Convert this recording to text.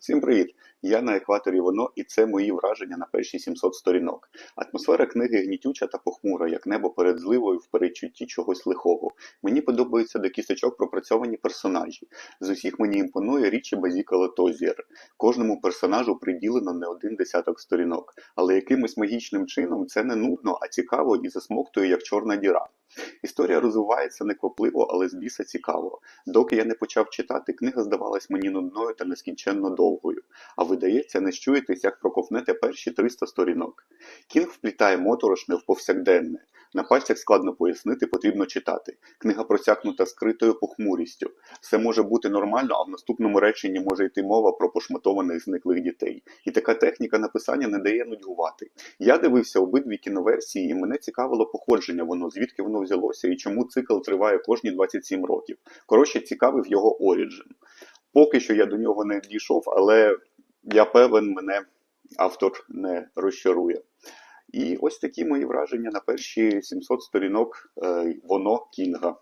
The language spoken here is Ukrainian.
Всім привіт! Я на екваторі воно, і це мої враження на перші 700 сторінок. Атмосфера книги гнітюча та похмура, як небо перед зливою в передчутті чогось лихого. Мені подобаються до кісточок пропрацьовані персонажі. З усіх мені імпонує річі Базікала Тозір. Кожному персонажу приділено не один десяток сторінок, але якимось магічним чином це не нудно, а цікаво і засмоктує як чорна діра. Історія розвивається неквапливо, але з біса цікаво. Доки я не почав читати, книга здавалась мені нудною та нескінченно довгою. А видається, не щуєтесь, як проковнете перші 300 сторінок. Кінг вплітає моторошне в повсякденне. На пальцях складно пояснити, потрібно читати. Книга просякнута скритою похмурістю. Все може бути нормально, а в наступному реченні може йти мова про пошматованих зниклих дітей. І така техніка написання не дає нудьгувати. Я дивився обидві кіноверсії, і мене цікавило походження воно, звідки воно взялося і чому цикл триває кожні 27 років. Коротше, цікавив його оріджин. Поки що я до нього не дійшов, але я певен, мене автор не розчарує. І ось такі мої враження на перші 700 сторінок е, воно Кінга.